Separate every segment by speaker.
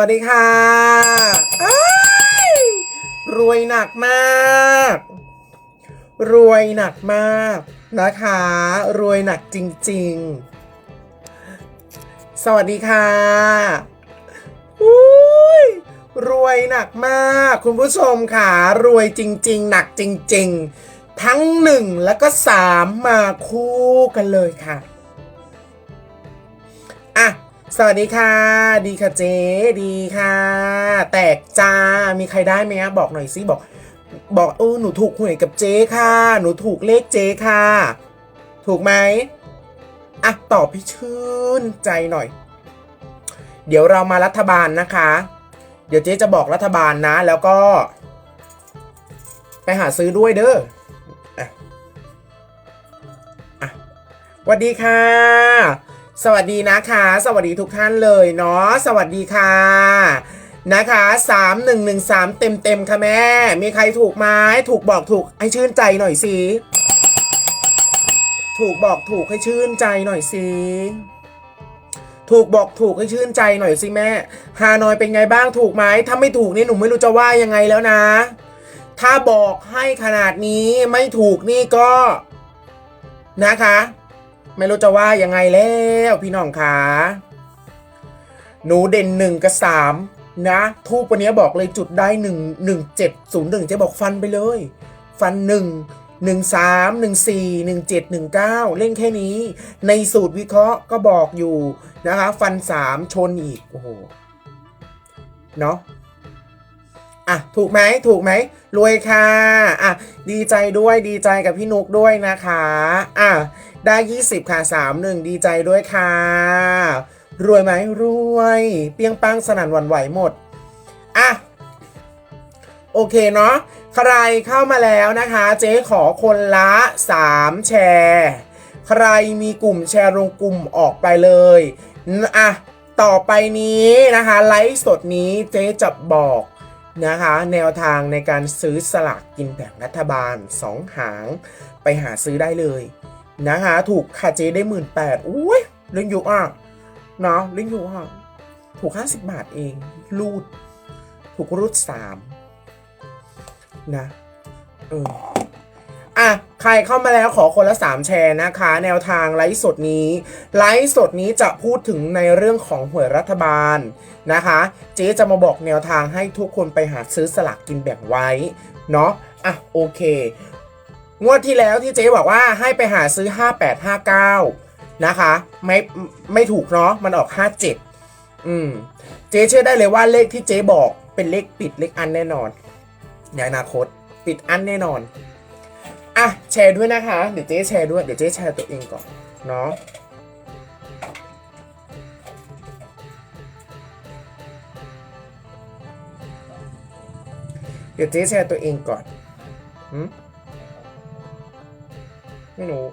Speaker 1: วัสดีค่ะรวยหนักมาก รวยหนักมากนะคะ รวยหนักจริง ๆ สวัสดีค่ะอุ้ยรวยหนักมาก คุณผู้ชมค่ะ รวยจริง ๆ หนักจริง ๆ ทั้งหนึ่งแล้วก็สามมาคู่กันเลยค่ะ สวัสดีค่ะ ดีค่ะเจ๊ดีค่ะ แตกจ้า มีใครได้ไหมอะบอกหน่อยสิบอก บอกเออหนูถูกหวยกับเจ๊ค่ะ หนูถูกเลขเจ๊ค่ะ ถูกไหมอะตอบพี่ชื่นใจหน่อย เดี๋ยวเรามารัฐบาลนะคะ เดี๋ยวเจ๊จะบอกรัฐบาลนะ แล้วก็ ไปหาซื้อด้วยเด้ออะอะสวัสดีค่ะ สวัสดีนะคะ สวัสดีทุกท่านเลยเนาะสวัสดีค่ะนะคะสามหนึ่งหนึ่งสามเต็มเต็มค่ะแม่ มีใครถูกไหมถูกบอกถูกให้ชื่นใจหน่อยสิถูกบอกถูกให้ชื่นใจหน่อยสิถูกบอกถูกให้ชื่นใจหน่อยสิแม่ฮานอยเป็นไงบ้างถูกไหมถ้าไม่ถูกนี่หนูไม่รู้จะว่ายังไงแล้วนะ ถ้าบอกให้ขนาดนี้ไม่ถูกนี่ก็นะคะ ไม่รู้จะว่ายังไงแล้วพี่น้องคะหนูเด่นหนึ่งกับสามนะทูปวันนี้บอกเลยจุดได้หนึ่งหนึ่งเจ็ดศูนย์หนึ่งจะบอกฟันไปเลย ฟันหนึ่งหนึ่งสามหนึ่งสี่หนึ่งเจ็ดหนึ่งเก้าเล่นแค่นี้ ในสูตรวิเคราะห์ก็บอกอยู่นะคะ ฟันสามชนอีก โอ้โห เนาะอะ ถูกไหมถูกไหมรวยค่ะ อะ ดีใจด้วยดีใจกับพี่นุกด้วยนะคะ อะ ได้ 20 ค่ะ 31 ดีใจด้วยค่ะ รวยไหมรวย เปียงปังสนั่นหวันไหวหมด อะ โอเคเนาะใครเข้ามาแล้วนะคะ เจ๊ขอคนละ 3 แชร์ ใครมีกลุ่มแชร์ลงกลุ่มออกไปเลยนะอะต่อไปนี้นะคะ ไลฟ์สดนี้เจ๊จะบอกนะคะ แนวทางในการซื้อสลากกินแบ่งรัฐบาล 2 หาง ไปหาซื้อได้เลย นะคะถูกค่ะเจได้หมื่นแปดอุ้ยเล่นอยู่อะเนาะเล่นอยู่อะถูกห้าสิบบาทเองรูด ถูกรูดสามนะเอออะใครเข้ามาแล้วขอคนละ 3 แชร์นะคะ แนวทางไลฟ์สดนี้ ไลฟ์สดนี้จะพูดถึงในเรื่องของหวยรัฐบาลนะคะ เจ๊จะมาบอกแนวทางให้ทุกคนไปหาซื้อสลากกินแบ่งไว้ เนาะอะโอเค งวดที่แล้วที่เจ๊บอกว่าให้ไปหาซื้อ 5859 นะคะ ไม่ไม่ถูกเนาะมันออก 57 อืม เจ๊เชื่อได้เลยว่าเลขที่เจ๊บอกเป็นเลขปิดเลขอันแน่นอนในอนาคตปิดอันแน่นอน อะ แชร์ด้วยนะคะ เดี๋ยวเจ๊แชร์ด้วย เดี๋ยวเจ๊แชร์ตัวเองก่อน เนาะเดี๋ยวเจ๊แชร์ตัวเองก่อนหืม ไม่รู้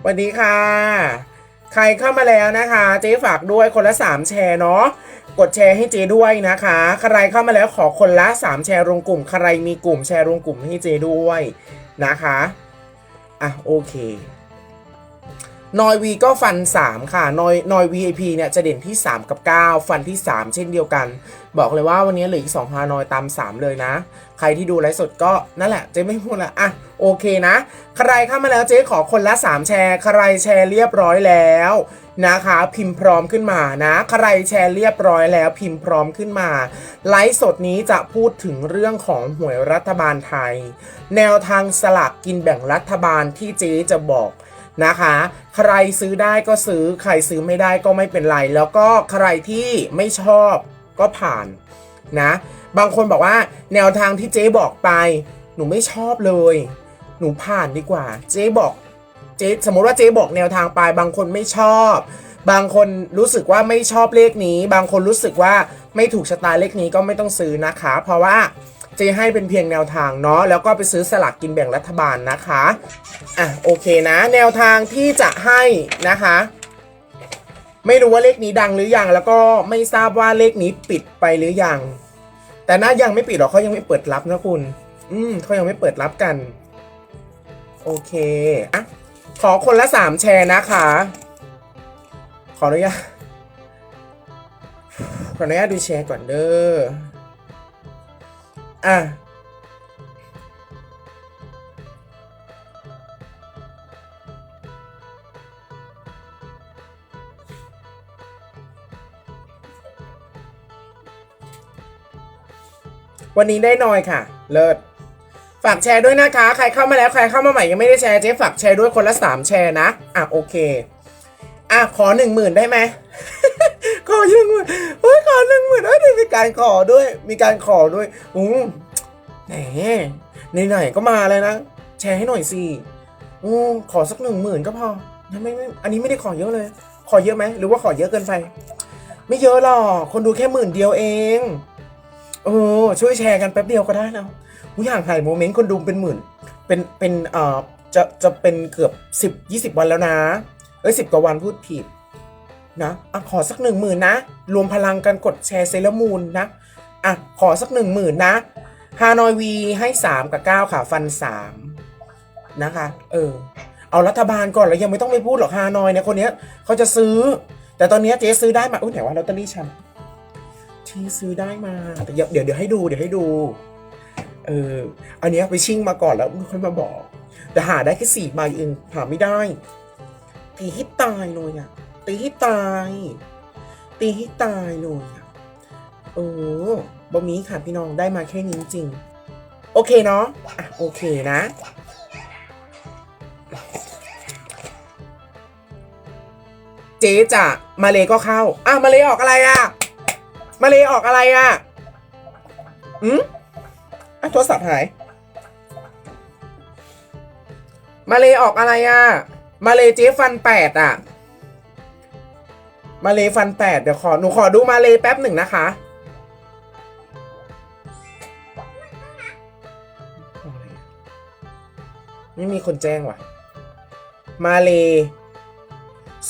Speaker 1: สวัสดีค่ะ ใครเข้ามาแล้วนะคะ เจ๊ฝากด้วยคนละ 3 แชร์เนาะ กดแชร์ให้เจ๊ด้วยนะคะ ใครเข้ามาแล้วขอคนละ 3 แชร์รวมกลุ่ม ใครมีกลุ่มแชร์รวมกลุ่มให้เจ๊ด้วยนะคะ อะโอเค นอยวีก็ฟัน 3 ค่ะ นอยนอย VIP เนี่ยจะเด่นที่ 3 กับ 9 ฟันที่ 3 เช่นเดียวกัน บอกเลยว่าวันนี้เหลืออีก2ฮานอยตาม 3 เลยนะ ใครที่ดูไลฟ์สดก็นั่นแหละเจ๊ไม่พูดละอะโอเคนะ ใครเข้ามาแล้วเจ๊ขอคนละ 3 แชร์ ใครแชร์เรียบร้อยแล้วนะคะ พิมพ์พร้อมขึ้นมานะ ใครแชร์เรียบร้อยแล้วพิมพ์พร้อมขึ้นมา ไลฟ์สดนี้จะพูดถึงเรื่องของหวยรัฐบาลไทย แนวทางสลากกินแบ่งรัฐบาลที่เจ๊จะบอก นะคะ ใครซื้อได้ก็ซื้อ ใครซื้อไม่ได้ก็ไม่เป็นไร แล้วก็ใครที่ไม่ชอบก็ผ่านนะ บางคนบอกว่าแนวทางที่เจ๊บอกไป หนูไม่ชอบเลย หนูผ่านดีกว่า เจ๊บอก เจ๊สมมติว่าเจ๊บอกแนวทางไป บางคนไม่ชอบ บางคนรู้สึกว่าไม่ชอบเลขนี้ บางคนรู้สึกว่าไม่ถูกชะตาเลขนี้ก็ไม่ต้องซื้อนะคะ เพราะว่า เจให้เป็นเพียงแนวทางเนาะแล้วก็ไปซื้อสลากกินแบ่งรัฐบาลนะคะอะโอเคนะ แนวทางที่จะให้นะคะ ไม่รู้ว่าเลขนี้ดังหรือยังแล้วก็ไม่ทราบว่าเลขนี้ปิดไปหรือยังแต่น่ายังไม่ปิดหรอกเขายังไม่เปิดรับนะคุณ อืมเขายังไม่เปิดรับกัน โอเคอะขอคนละสามแชร์นะคะ ขออนุญาตขออนุญาตดูแชร์ก่อนเด้อ อะวันนี้ได้น้อยค่ะ เลิศ ฝากแชร์ด้วยนะคะ ใครเข้ามาแล้ว ใครเข้ามาใหม่ยังไม่ได้แชร์เจ๊ฝากแชร์ด้วยคนละสามแชร์นะ อะโอเค อะขอหนึ่งหมื่นได้ไหม ขอหนึ่งหมื่นเฮ้ยขอหนึ่งหมื่นเฮ้ยมีการขอด้วย มีการขอด้วยอืมแหมไหนๆก็มาเลยนะ แชร์ให้หน่อยสิอืมขอสักหนึ่งหมื่นก็พอไม่ไม่อันนี้ไม่ได้ขอเยอะเลย ขอเยอะไหมหรือว่าขอเยอะเกินไป ไม่เยอะหรอก คนดูแค่หมื่นเดียวเองเออช่วยแชร์กันแป๊บเดียวก็ได้นะผู้อย่างหายโมเมนต์คนดูเป็นหมื่น เป็นเป็นเอ่อจะจะเป็นเกือบสิบยี่สิบวันแล้วนะ เอ้ยสิบกว่าวันพูดผิดนะอะขอสักหนึ่งหมื่นนะ รวมพลังกันกดแชร์เซเลอร์มูนนะอะขอสักหนึ่งหมื่นนะฮานอยวีให้สามกับเก้าค่ะ ฟันสามนะคะ เออ เอารัฐบาลก่อนแล้วยังไม่ต้องไปพูดหรอกฮานอยเนี่ยคนเนี้ยเขาจะซื้อ แต่ตอนเนี้ยเจ๊ซื้อได้มาอุ้ยไหนว่าลอตเตอรี่ฉันที่ซื้อได้มาแต่เดี๋ยวเดี๋ยวเดี๋ยวให้ดูเดี๋ยวให้ดู เออ อันเนี้ยไปชิ่งมาก่อนแล้วค่อยมาบอก แต่หาได้แค่สี่ใบเองหาไม่ได้ ตีให้ตายเลยอะตีให้ตาย ตีให้ตายเลยอะโอ้บะหมี่ค่ะพี่น้องได้มาแค่นี้จริง โอเคเนาะอะโอเคนะเจ๊จะมาเลก็เข้า อะ มาเลออกอะไรอะ มาเลออกอะไรอะอืมอะโทรศัพท์หาย มาเลออกอะไรอะ มาเลเจฟันแปดอะ มาเลฟันแปดเดี๋ยวขอ หนูขอดูมาเลแป๊บหนึ่งนะคะ ไม่มีคนแจ้งว่ะ มาเล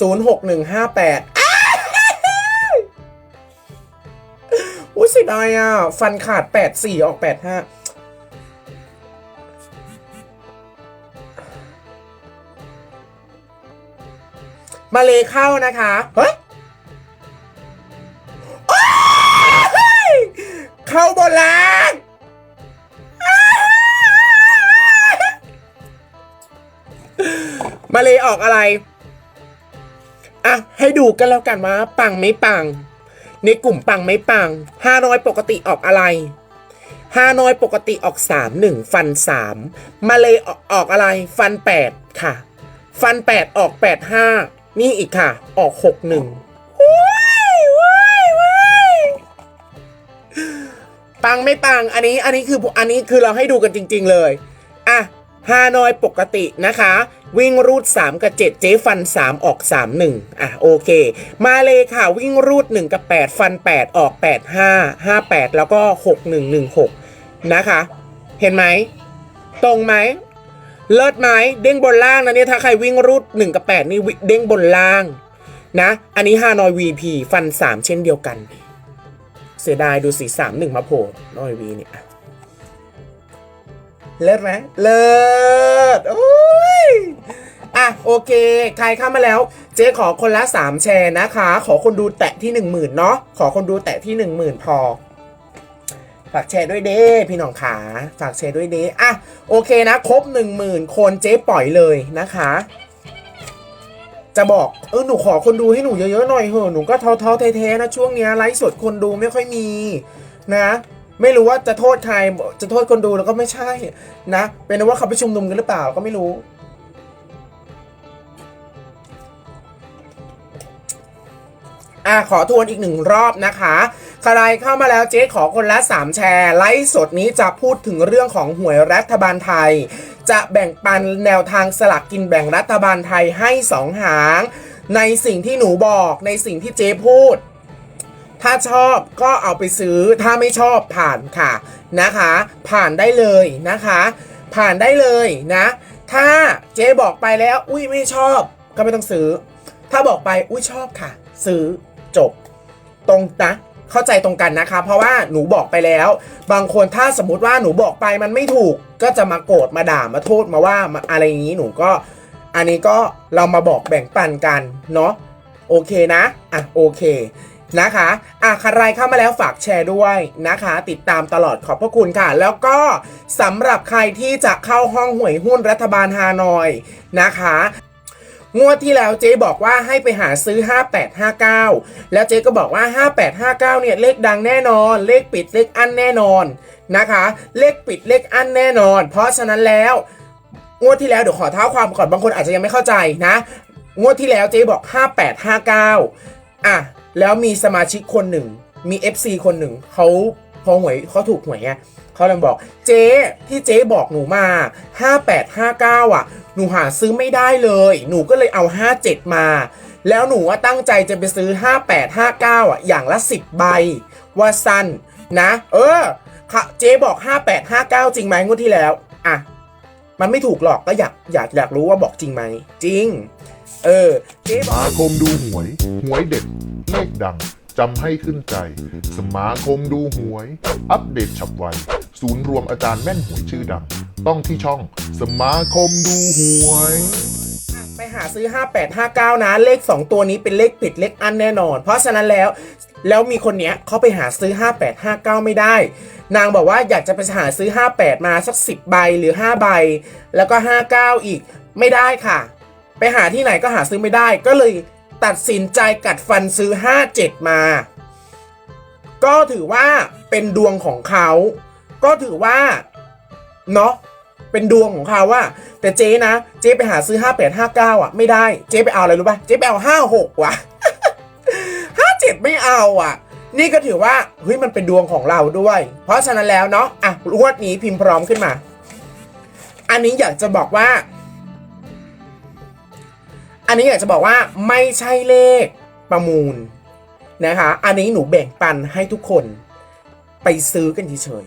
Speaker 1: ศูนย์หกหนึ่งห้าแปดอุ้ยสิดายอะ ฟันขาดแปดสี่ออกแปดห้า มาเลเข้านะคะเฮ้ยเข้าบนล่างมาเลออกอะไรอะให้ดูกันแล้วกันว่า ปังไม่ปัง ในกลุ่มปังไม่ปังห้าน้อยปกติออกอะไรห้าน้อยปกติออกสามหนึ่งฟันสามมาเลยออกอะไร ฟันแปดค่ะ ฟันแปดออกแปดห้า นี่อีกค่ะ ออกหกหนึ่งว้ายว้ายว้ายปังไม่ปัง อันนี้ อันนี้คือ อันนี้คือเราให้ดูกันจริง ๆ เลย อะ ฮานอยปกตินะคะ วิ่งรูด 3 กับ 7 เจ๊ฟัน 3 ออก 3 1 อะ โอเค มาเลยค่ะ วิ่งรูด 1 กับ 8 ฟัน 8 ออก 8 5 5 8 แล้วก็ 6 1 1 6 นะคะ เห็นไหม ตรงไหม เลิศไหมเด้งบนล่างนะเนี่ยถ้าใครวิ่งรูด1กับ8นี่วิเด้งบนล่างนะ อันนี้ฮานอย VP ฟัน 3 เช่นเดียวกัน เสียดายดูสี3 1มาโผล่นอยวีเนี่ยเลิศไหมเลิศโอ้ยอะโอเค ใครเข้ามาแล้ว เจ๊ขอคนละ 3 แชร์นะคะ ขอคนดูแตะที่ 1 0,000เนาะขอคนดูแตะที่ 1 0,000 พอ ฝากแชร์ด้วยเด้พี่น้องขาฝากแชร์ด้วยเด้อะโอเคนะ ครบ 10,000 คนเจ๊ปล่อยเลยนะคะ จะบอกเออหนูขอคนดูให้หนูเยอะๆหน่อยเหอะหนูก็ท้อท้อๆแท้ๆนะช่วงเนี้ยไลฟ์สดคนดูไม่ค่อยมีนะไม่รู้ว่าจะโทษใครจะโทษคนดูแล้วก็ไม่ใช่นะ เป็นว่าเขาไปชุมนุมกันหรือเปล่าก็ไม่รู้อะขอทวนอีกหนึ่งรอบนะคะ ใครเข้ามาแล้วเจ๊ขอคนละ 3 แชร์ ไลฟ์สดนี้จะพูดถึงเรื่องของหวยรัฐบาลไทย จะแบ่งปันแนวทางสลากกินแบ่งรัฐบาลไทยให้ 2 หาง ในสิ่งที่หนูบอกในสิ่งที่เจ๊พูด ถ้าชอบก็เอาไปซื้อถ้าไม่ชอบผ่านค่ะนะคะ ผ่านได้เลยนะคะ ผ่านได้เลยนะ ถ้าเจ๊บอกไปแล้ว อุ้ยไม่ชอบก็ไม่ต้องซื้อ ถ้าบอกไปอุ้ยชอบค่ะ ซื้อจบ ตรงนะ เข้าใจตรงกันนะคะ เพราะว่าหนูบอกไปแล้ว บางคนถ้าสมมติว่าหนูบอกไปมันไม่ถูก ก็จะมาโกรธมาด่ามาโทษมาว่ามาอะไรอย่างนี้หนูก็ อันนี้ก็เรามาบอกแบ่งปันกันเนาะโอเคนะอะโอเคนะคะอะใครเข้ามาแล้วฝากแชร์ด้วยนะคะ ติดตามตลอดขอบพระคุณค่ะ แล้วก็สำหรับใครที่จะเข้าห้องหวยหุ้นรัฐบาลฮานอยนะคะ งวดที่แล้วเจ๊บอกว่าให้ไปหาซื้อ 5859 แล้วเจ๊ก็บอกว่า 5859 เนี่ยเลขดังแน่นอน เลขปิดเลขอั้นแน่นอนนะคะ เลขปิดเลขอั้นแน่นอน เพราะฉะนั้นแล้วงวดที่แล้วเดี๋ยวขอเท้าความก่อนบางคนอาจจะยังไม่เข้าใจนะ งวดที่แล้วเจ๊บอก 5859 อะ แล้วมีสมาชิกคนหนึ่งมี FC คนหนึ่งเขา อหวยเขาถูกหวยไงเขาเลยบอกเจ๊ที่เจ๊บอกหนูมา 5859 อะ หนูหาซื้อไม่ได้เลย หนูก็เลยเอา 57 มา แล้วหนูว่าตั้งใจจะไปซื้อ 5859 อะ อย่างละ 10 ใบ ว่าสั้นนะ เออค่ะเจ๊บอก 5859 จริงไหมงวดที่แล้ว อะ มันไม่ถูกหรอกก็อยากอยากอยากรู้ว่าบอกจริงไหม จริง เออ เจ๊บอก
Speaker 2: มาคมดูหวย หวยเด็ดเลขดัง จำให้ขึ้นใจ สมาคมดูหวย อัปเดตฉับไว ศูนย์รวมอาจารย์แม่นหวยชื่อดัง ต้องที่ช่องสมาคมดูหวย
Speaker 1: ไปหาซื้อ 5859 นะ เลข 2 ตัวนี้เป็นเลขปิดเลขอันแน่นอน เพราะฉะนั้นแล้ว แล้วมีคนเนี้ยเขาไปหาซื้อ 5859 ไม่ได้ นางบอกว่าอยากจะไปหาซื้อ 58 มาสัก 10 ใบหรือ 5 ใบ แล้วก็ 59 อีก ไม่ได้ค่ะ ไปหาที่ไหนก็หาซื้อไม่ได้ ก็เลย ตัดสินใจกัดฟันซื้อ 57 มา ก็ถือว่าเป็นดวงของเขา ก็ถือว่าเนาะเป็นดวงของเขาว่า แต่เจ๊นะ เจ๊ไปหาซื้อ 5859 อะ ไม่ได้เจ๊ไปเอาอะไรรู้ป่ะเจ๊ไปเอา 56 ว่ะ 57 ไม่เอาอะ นี่ก็ถือว่าเฮ้ยมันเป็นดวงของเราด้วย เพราะฉะนั้นแล้วเนาะอะงวดนี้พิมพ์พร้อมขึ้นมา อันนี้อยากจะบอกว่า อันนี้อยากจะบอกว่าไม่ใช่เลขประมูลนะคะ อันนี้หนูแบ่งปันให้ทุกคนไปซื้อกันเฉย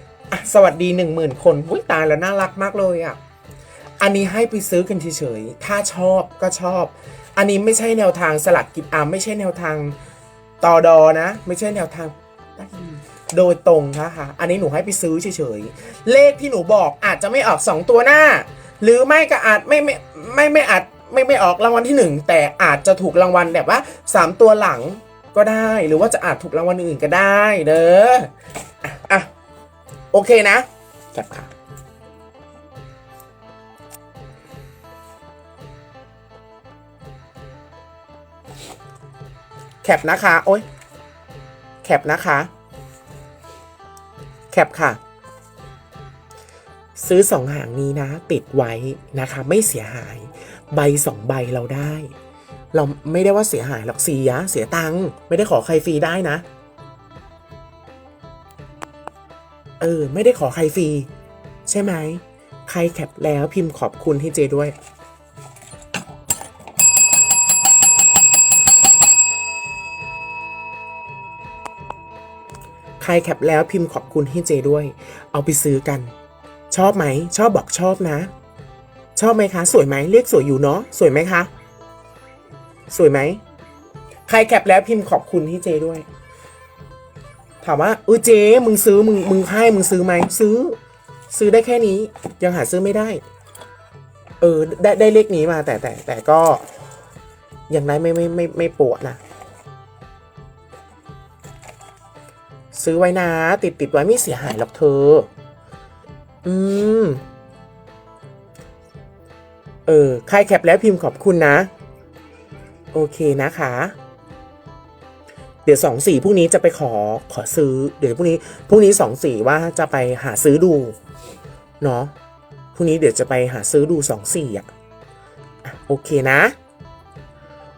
Speaker 1: ๆสวัสดีหนึ่งหมื่นคนอุ้ยตายแล้วน่ารักมากเลยอะ อันนี้ให้ไปซื้อกันเฉยๆถ้าชอบก็ชอบ อันนี้ไม่ใช่แนวทางสลักกิจอ่าไม่ใช่แนวทางตอดอนะ ไม่ใช่แนวทางโดยตรงนะคะอันนี้หนูให้ไปซื้อเฉยๆ เลขที่หนูบอกอาจจะไม่ออก 2 ตัวหน้า หรือไม่ก็อาจไม่ไม่ไม่ไม่อาจ ไม่ไม่ออกรางวัลที่ 1 แต่อาจจะถูกรางวัลแบบว่า 3 ตัวหลังก็ได้ หรือว่าจะอาจถูกรางวัลอื่นก็ได้เด้ออะอะโอเคนะจับค่ะแคปนะคะ โอ้ยแคปนะคะ แคปค่ะ ซื้อสองหางนี้นะ ติดไว้นะคะ ไม่เสียหาย ใบสองใบเราได้ เราไม่ได้ว่าเสียหายหรอกเสียเสียตังค์ไม่ได้ขอใครฟรีได้นะ เออ ไม่ได้ขอใครฟรีใช่ไหม ใครแคปแล้วพิมพ์ขอบคุณให้เจด้วย ใครแคปแล้วพิมพ์ขอบคุณให้เจด้วย เอาไปซื้อกัน ชอบไหม ชอบบอกชอบนะ ชอบไหมคะ สวยไหมเรียกสวยอยู่เนาะสวยไหมคะ สวยไหม ใครแคปแล้วพิมพ์ขอบคุณให้เจด้วย ถามว่าเออเจ มึงซื้อมึงมึงให้มึงซื้อไหมซื้อ ซื้อได้แค่นี้ ยังหาซื้อไม่ได้ เออ ได้ได้เลขนี้มา แต่แต่แต่ก็ ยังได้ไม่ไม่ไม่ไม่ปวดนะซื้อไว้นะ ติดติดไว้ไม่เสียหายหรอกเธอ อืม ออใครแคปแล้วพิมพ์ขอบคุณนะ โอเคนะคะ เดี๋ยวสองสี่พรุ่งนี้จะไปขอขอซื้อ เดี๋ยวพรุ่งนี้พรุ่งนี้สองสี่ว่าจะไปหาซื้อดูเนาะพรุ่งนี้เดี๋ยวจะไปหาซื้อดูสองสี่อะอะโอเคนะ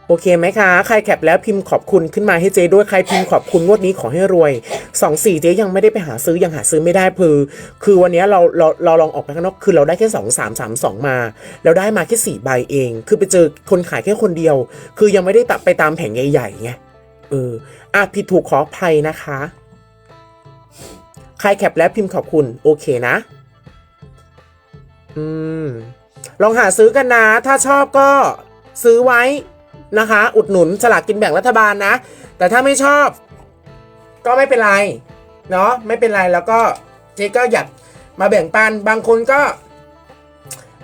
Speaker 1: โอเคไหมคะ ใครแคปแล้วพิมพ์ขอบคุณขึ้นมาให้เจด้วย ใครพิมพ์ขอบคุณงวดนี้ขอให้รวยสองสี่เจ๊ยังไม่ได้ไปหาซื้อ ยังหาซื้อไม่ได้คือ คือวันนี้เราเราเราลองออกไปข้างนอก คือเราได้แค่สองสามสามสองมา แล้วได้มาแค่สี่ใบเอง คือไปเจอคนขายแค่คนเดียว คือยังไม่ได้ตัดไปตามแผงใหญ่ๆไง เออ อะผิดถูกขออภัยนะคะ ใครแคปแล้วพิมพ์ขอบคุณ โอเคนะ อืม ลองหาซื้อกันนะ ถ้าชอบก็ซื้อไว้ นะคะ อุดหนุนสลากกินแบ่งรัฐบาลนะ แต่ถ้าไม่ชอบ ก็ไม่เป็นไรเนาะไม่เป็นไรแล้วก็เจ๊ก็อยากมาแบ่งปันบางคนก็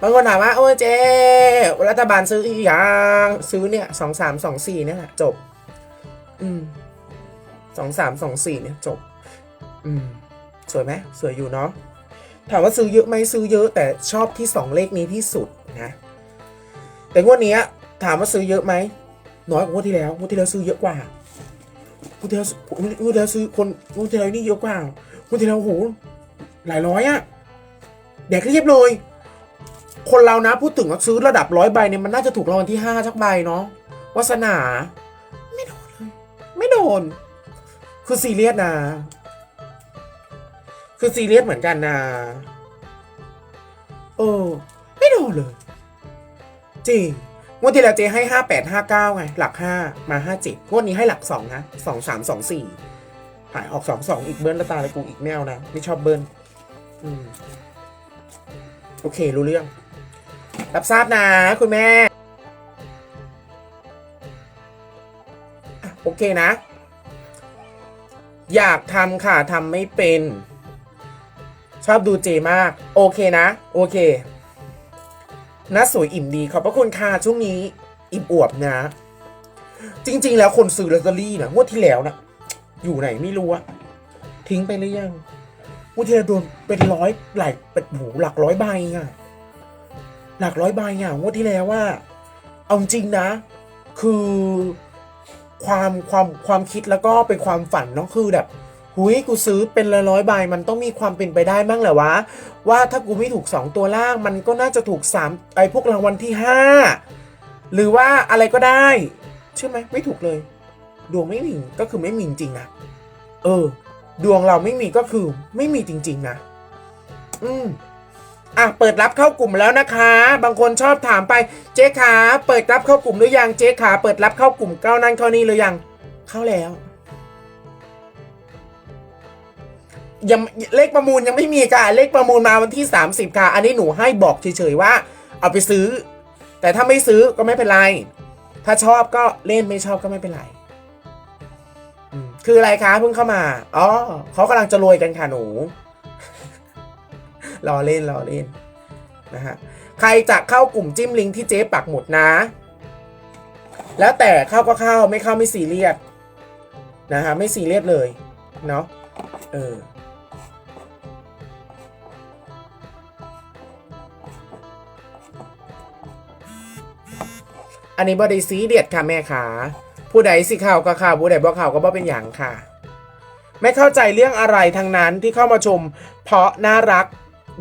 Speaker 1: บางคนถามว่าโอ้เจ๊รัฐบาลซื้ออีกอย่างซื้อเนี่ยสองสามสองสี่เนี่ยแหละจบ อืมสองสามสองสี่เนี่ยจบ อืม สวยไหมสวยอยู่เนาะถามว่าซื้อเยอะไหมซื้อเยอะแต่ชอบที่สองเลขนี้ที่สุดนะ แต่งวดนี้ ถามว่าซื้อเยอะไหมน้อยกว่างวดที่แล้วงวดที่แล้วซื้อเยอะกว่างวดที่แล้วงวดที่แล้วซื้อคนงวดที่แล้วนี่เยอะกว่างวดที่แล้วโหหลายร้อยอะแดกเรียบเลยคนเรานะพูดถึงว่าซื้อระดับร้อยใบเนี่ยมันน่าจะถูกรางวัลที่ห้าชักใบเนาะวาสนา ไม่โดนเลยไม่โดน คือซีเรียสนะ คือซีเรียสเหมือนกันนะเออ ไม่โดนเลย จริง งวดที่แล้วเจให้ห้าแปดห้าเก้าไง หลักห้ามาห้าเจ็ดงวดนี้ให้หลักสองนะสองสามสองสี่หายออกสองสองอีกเบิ้ลล้วตาเลยกูอีกแมวนะ ไม่ชอบเบิ้ลอืมโอเค รู้เรื่อง รับทราบนะ คุณแม่ โอเคนะ อยากทำค่ะทำไม่เป็น ชอบดูเจมาก โอเคนะ โอเค หน้าสวยอิ่มดีขอบพระคุณค่ะช่วงนี้อิ่มอวบนะ จริง ๆ แล้วคนซื้อลอตเตอรี่นะงวดที่แล้วนะอยู่ไหนไม่รู้อะทิ้งไปหรือยังงวดที่แล้วโดนเป็นร้อยหลายเป็นหูหลักร้อยใบอะหลักร้อยใบอะงวดที่แล้วว่า เอาจริงนะ คือความความความคิดแล้วก็เป็นความฝันเนาะคือแบบ หุยกูซื้อเป็นร้อยร้อยใบมันต้องมีความเป็นไปได้มั้งแหละวะ ว่าถ้ากูไม่ถูกสองตัวล่างมันก็น่าจะถูกสามไอ้พวกรางวัลที่ห้าหรือว่าอะไรก็ได้ใช่ไหมไม่ถูกเลย ดวงไม่มีก็คือไม่มีจริงนะเออ ดวงเราไม่มีก็คือไม่มีจริง ๆ นะ อืมอะเปิดรับเข้ากลุ่มแล้วนะคะ บางคนชอบถามไปเจ๊ขาเปิดรับเข้ากลุ่มหรือยังเจ๊ขาเปิดรับเข้ากลุ่มเก้านั่นเข้านี่หรือยัง เข้าแล้ว ยังเลขประมูลยังไม่มีค่ะ เลขประมูลมาวันที่ 30 ค่ะ อันนี้หนูให้บอกเฉยๆว่า เอาไปซื้อ แต่ถ้าไม่ซื้อก็ไม่เป็นไร ถ้าชอบก็เล่นไม่ชอบก็ไม่เป็นไรคืออะไรคะเพิ่งเข้ามาอ๋อเขากำลังจะรวยกันค่ะหนูรอเล่นรอเล่นนะฮะใครจะเข้ากลุ่มจิ้มลิงที่เจ๊ปักหมุดนะ แล้วแต่เข้าก็เข้าไม่เข้าไม่ซีเรียสนะฮะไม่ซีเรียสเลยเนาะเออ อันนี้บอดีซีเดียดค่ะแม่ขาผู้ใดสิข่าวก็ข่าวผู้ใดบ่ข่าวก็บ่เป็นอย่างค่ะ ไม่เข้าใจเรื่องอะไรทั้งนั้นที่เข้ามาชม เพราะน่ารัก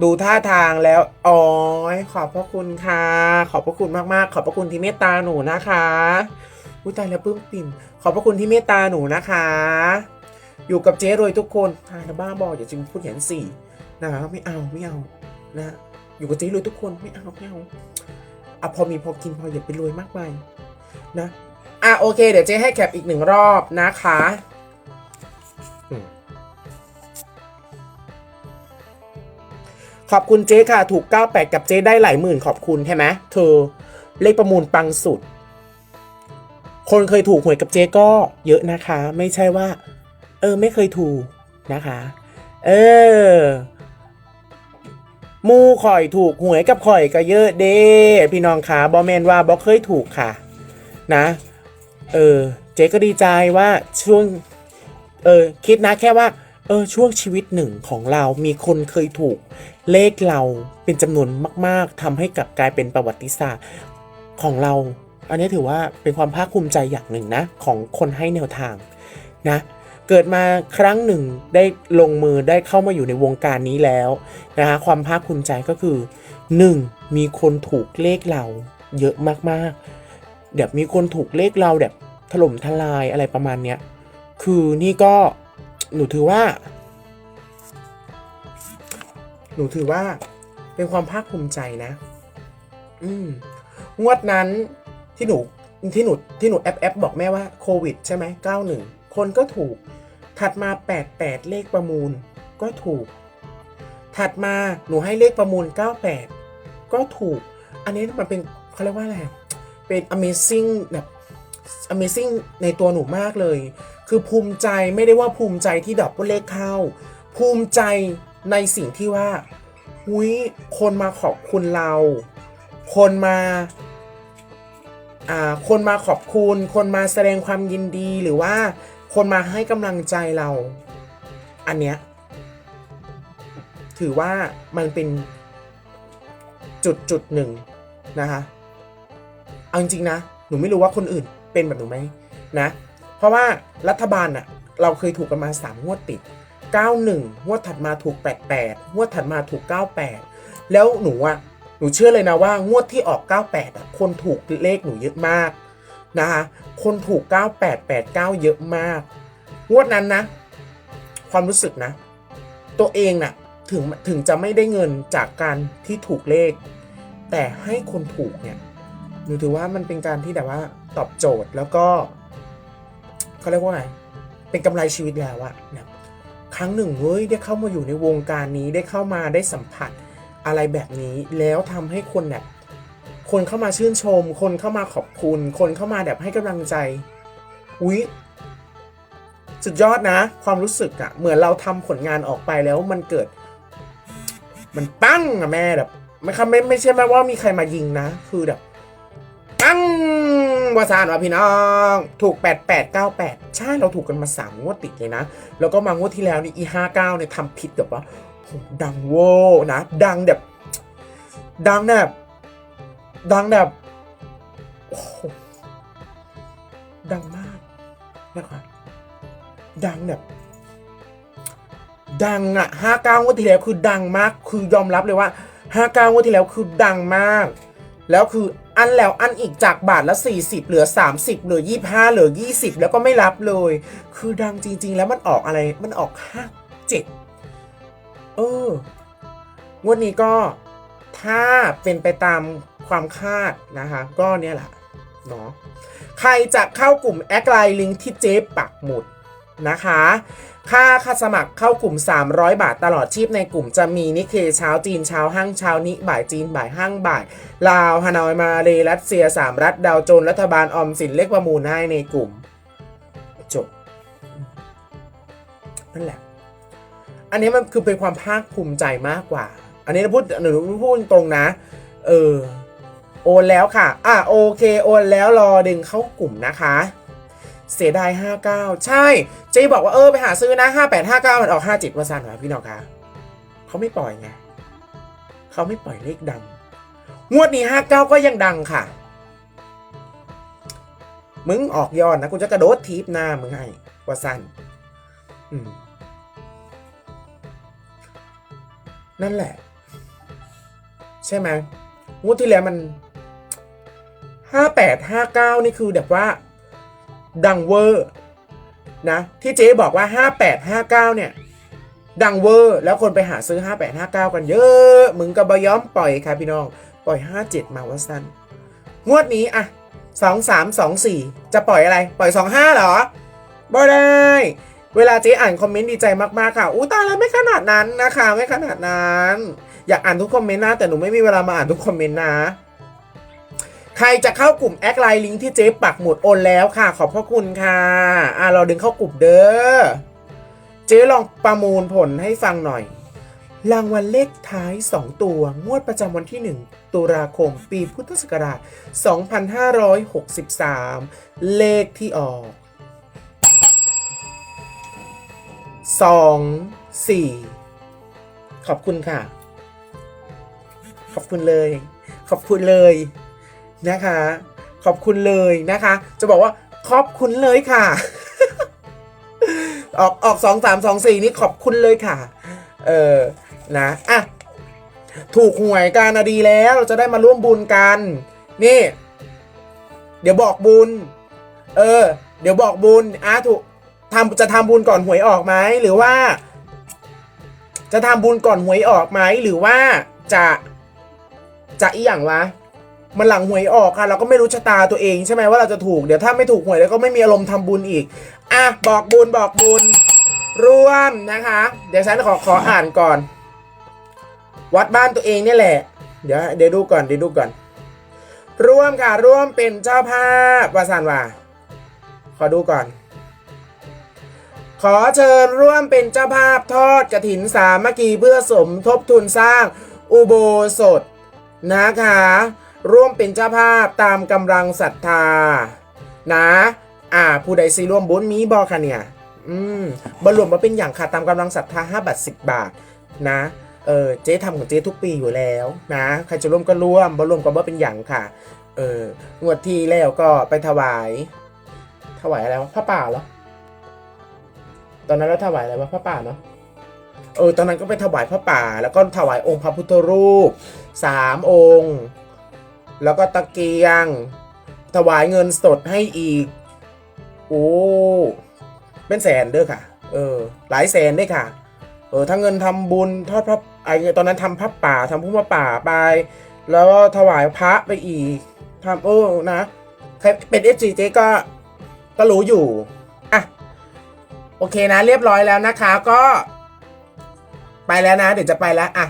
Speaker 1: ดูท่าทางแล้วอ๋อยขอบพระคุณค่ะ ขอบพระคุณมากๆ ขอบพระคุณที่เมตตาหนูนะคะอุ้ยตายแล้วปื้มปิ่มขอบพระคุณที่เมตตาหนูนะคะ อยู่กับเจ๊รวยทุกคนทานบ้าบออย่าจึงพูดอย่างนั้นสี่นะคะไม่เอาไม่เอานะ อยู่กับเจ๊รวยทุกคนไม่เอาไม่เอา อะพอมีพอกินพออย่าไปรวยมากไปนะอะโอเค เดี๋ยวเจ๊ให้แคปอีกหนึ่งรอบนะคะขอบคุณเจ๊ค่ะ ถูก 98 กับเจ๊ได้หลายหมื่นขอบคุณใช่ไหมเธอเลขประมูลปังสุด คนเคยถูกหวยกับเจ๊ก็เยอะนะคะ ไม่ใช่ว่า เออ ไม่เคยถูกนะคะ เออ มูข่อยถูกหวยกับข่อยก็เยอะเด้พี่น้องคะบอแมนว่าบอเคยถูกค่ะ นะ เออ เจ๊ก็ดีใจว่าช่วง เออ คิดนะแค่ว่า เออ ช่วงชีวิตหนึ่งของเรามีคนเคยถูก เลขเราเป็นจำนวนมาก ๆทำให้กลับกลายเป็นประวัติศาสตร์ของเรา อันนี้ถือว่าเป็นความภาคภูมิใจอย่างหนึ่งนะ ของคนให้แนวทางนะ เกิดมาครั้งหนึ่งได้ลงมือได้เข้ามาอยู่ในวงการนี้แล้วนะคะความภาคภูมิใจก็คือ 1. มีคนถูกเลขเราเยอะมากๆแบบมีคนถูกเลขเราแบบถล่มทลายอะไรประมาณเนี้ยคือนี่ก็หนูถือว่า หนูถือว่าเป็นความภาคภูมิใจนะ อืมงวดนั้นที่หนูที่หนูที่หนูแอปแอปบอกแม่ว่าโควิดใช่ไหม91 คนก็ถูก ถัดมา 88 เลขประมูลก็ถูก ถัดมาหนูให้เลขประมูล 98 ก็ถูก อันนี้มันเป็นเขาเรียกว่าอะไร เป็น amazing แบบ amazing ในตัวหนูมากเลย คือภูมิใจไม่ได้ว่าภูมิใจที่ดอกว่าเลขเข้า ภูมิใจในสิ่งที่ว่าหุยคนมาขอบคุณเรา คนมาอ่าคนมาขอบคุณ คนมาแสดงความยินดีหรือว่า คนมาให้กำลังใจเรา อันเนี้ยถือว่ามันเป็นจุดจุดหนึ่งนะคะเอาจริงๆนะ หนูไม่รู้ว่าคนอื่นเป็นแบบหนูไหมนะ เพราะว่ารัฐบาลอะเราเคยถูกกันมา3งวดติด 91งวดถัดมาถูก 88งวดถัดมาถูก 98 แล้วหนูอะหนูเชื่อเลยนะว่างวดที่ออก 98อะคนถูกเลขหนูเยอะมาก นะคะคนถูก 9889 เยอะมาก งวดนั้นนะ ความรู้สึกนะ ตัวเองน่ะถึงถึงจะไม่ได้เงินจากการที่ถูกเลข แต่ให้คนถูกเนี่ยหนูถือว่ามันเป็นการที่แบบว่าตอบโจทย์แล้วก็เขาเรียกว่าไงเป็นกำไรชีวิตแล้วอะนี่ยครั้งหนึ่งเฮ้ยได้เข้ามาอยู่ในวงการนี้ได้เข้ามาได้สัมผัสอะไรแบบนี้ แล้วทำให้คนแบบ คนเข้ามาชื่นชม คนเข้ามาขอบคุณ คนเข้ามาแบบให้กำลังใจอุ๊ยสุดยอดนะ ความรู้สึกอะเหมือนเราทำผลงานออกไปแล้วมันเกิด มันปั้งอะแม่แบบไม่ค่ะไม่ไม่ใช่แม่ว่ามีใครมายิงนะ คือแบบปั้งวาสานวะพี่น้อง ถูก 8 8 9 8 ใช่เราถูกกันมาสามงวดติดเลยนะ แล้วก็มางวดที่แล้วนี่อีห้าเก้าเนี่ยทำผิดแบบว่าดังโว้นะ ดังแบบ ดังแบบ ดังแบบโอ้ดังมากนะคะดังแบบ ดังอะห้าเก้างวดที่แล้วคือดังมาก คือยอมรับเลยว่าห้าเก้างวดที่แล้วคือดังมาก แล้วคืออันแล้วอันอีกจากบาทละ 40 เหลือ 30 เหลือ 25 เหลือ 20 แล้วก็ไม่รับเลย คือดังจริง ๆ แล้วมันออกอะไรมันออกห้าเจ็ดเอองวดนี้ก็ถ้าเป็นไปตาม ความคาดนะคะ ก็เนี่ยแหละเนาะใครจะเข้ากลุ่มแอคไลน์ลิงก์ที่เจ๊ปักหมุดนะคะ ค่าค่าสมัครเข้ากลุ่ม 300 บาทตลอดชีพในกลุ่มจะมีนิเคเช้าจีนเช้าห้างเช้านิบ่ายจีนบ่ายห้างบ่าย ลาวฮานอยมาเลรัสเซีย3รัฐดาวโจน รัฐบาลออมสินเลขประมูลให้ในกลุ่ม จบ นั่นแหละ อันนี้มันคือเป็นความภาคภูมิใจมากกว่า อันนี้เราพูดหนูพูดตรงนะ เออ โอนแล้วค่ะ อะโอเคโอนแล้วรอดึงเข้ากลุ่มนะคะ เสียดาย59 ใช่เจ๊บอกว่าเออไปหาซื้อนะ 5859 มันออก 57ว่าซันวะพี่น้องคะเขาไม่ปล่อยไงเขาไม่ปล่อยเลขดัง งวดนี้ 59 ก็ยังดังค่ะ มึงออกยอดนะกูจะกระโดดทีบหน้ามึงให้ว่าซันอืมนั่นแหละ ใช่ไหมงวดที่แล้วมัน 58 59 นี่คือแบบว่า ดังเวอร์นะ ที่เจ๊บอกว่า 5859 เนี่ย ดังเวอร์ แล้วคนไปหาซื้อ 5859 กันเยอะ มึงกับย้อมปล่อยค่ะพี่น้อง ปล่อย 57 มาว่าสั้นงวดนี้อะ2324จะปล่อยอะไร ปล่อย25เหรอบ่ได้ เวลาเจ๊อ่านคอมเมนต์ดีใจมากๆค่ะอู้ตายแล้วไม่ขนาดนั้นนะคะ ไม่ขนาดนั้น อยากอ่านทุกคอมเมนต์นะแต่หนูไม่มีเวลามาอ่านทุกคอมเมนต์นะ ใครจะเข้ากลุ่มแอคไลน์ลิงก์ที่เจ๊ปักหมุดโอนแล้วค่ะ ขอบพระคุณค่ะอ่าเราดึงเข้ากลุ่มเด้อเจ๊ลองประมูลผลให้ฟังหน่อย รางวัลเลขท้าย 2 ตัว งวดประจำวันที่ 1 ตุลาคม ปีพุทธศักราช 2563 เลขที่ออก 2 4 ขอบคุณค่ะ ขอบคุณเลย ขอบคุณเลย นะคะ ขอบคุณเลยนะคะ จะบอกว่าขอบคุณเลยค่ะ ออกออกสองสามสองสี่นี่ขอบคุณเลยค่ะ เออนะอะถูกหวยกันดีแล้วเราจะได้มาร่วมบุญกัน นี่ เดี๋ยวบอกบุญ เออ เดี๋ยวบอกบุญอะถูกทำจะทำบุญก่อนหวยออกไหมหรือว่า จะทำบุญก่อนหวยออกไหมหรือว่าจะจะอีหยังวะ มันหลังหวยออกค่ะ เราก็ไม่รู้ชะตาตัวเองใช่ไหมว่าเราจะถูกเดี๋ยวถ้าไม่ถูกหวยแล้วก็ไม่มีอารมณ์ทำบุญอีกอะบอกบุญบอกบุญร่วมนะคะ เดี๋ยวฉันขอขออ่านก่อน วัดบ้านตัวเองนี่แหละ เดี๋ยวเดี๋ยวดูก่อนเดี๋ยวดูก่อน ร่วมค่ะร่วมเป็นเจ้าภาพวาสันว่าขอดูก่อน ขอเชิญร่วมเป็นเจ้าภาพทอดกระถินสามัคคีเพื่อสมทบทุนสร้างอุโบสถนะคะ ร่วมเป็นเจ้าภาพตามกำลังศรัทธา นะ อ่า ผู้ใดซีร่วมบุญมีบอค่ะเนี่ย อืมบรรลุมาเป็นอย่างค่ะตามกำลังศรัทธา5บาท10 บาท นะ เออเจ๊ทำของเจ๊ทุกปีอยู่แล้วนะ ใครจะร่วมก็ร่วมบรรลุก็บ่เป็นอย่างค่ะ เอองวดที่แล้วก็ไปถวาย ถวายอะไรวะพระป่าเหรอ ตอนนั้นเราถวายอะไรวะพระป่าเนาะเออตอนนั้นก็ไปถวายพระป่า แล้วก็ถวายองค์พระพุทธรูปสามองค์ แล้วก็ตะเกียง ถวายเงินสดให้อีก โอ้เป็นแสนเด้อค่ะ เออ หลายแสนเด้อค่ะ เออ ทั้งเงินทำบุญทอดพระไอตอนนั้นทำพระป่าทำพุ่มป่าไป แล้วก็ถวายพระไปอีกทำเออนะใครเป็นเอจีเจก็ก็รู้อยู่ อะ โอเคนะ เรียบร้อยแล้วนะคะ ก็ ไปแล้วนะ เดี๋ยวจะไปแล้ว อะ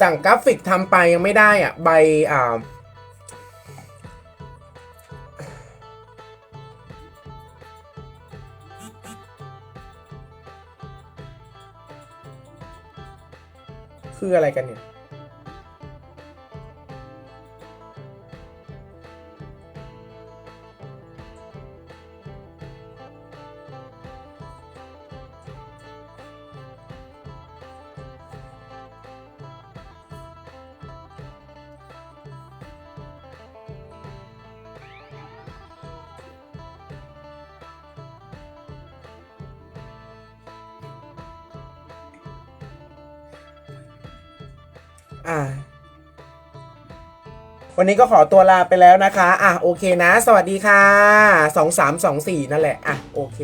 Speaker 1: สั่งกราฟิกทำไปยังไม่ได้อะใบอ่าคืออะไรกันเนี่ย อ่าวันนี้ก็ขอตัวลาไปแล้วนะคะ อะโอเคนะ สวัสดีค่ะสองสามสองสี่นั่นแหละ อะโอเค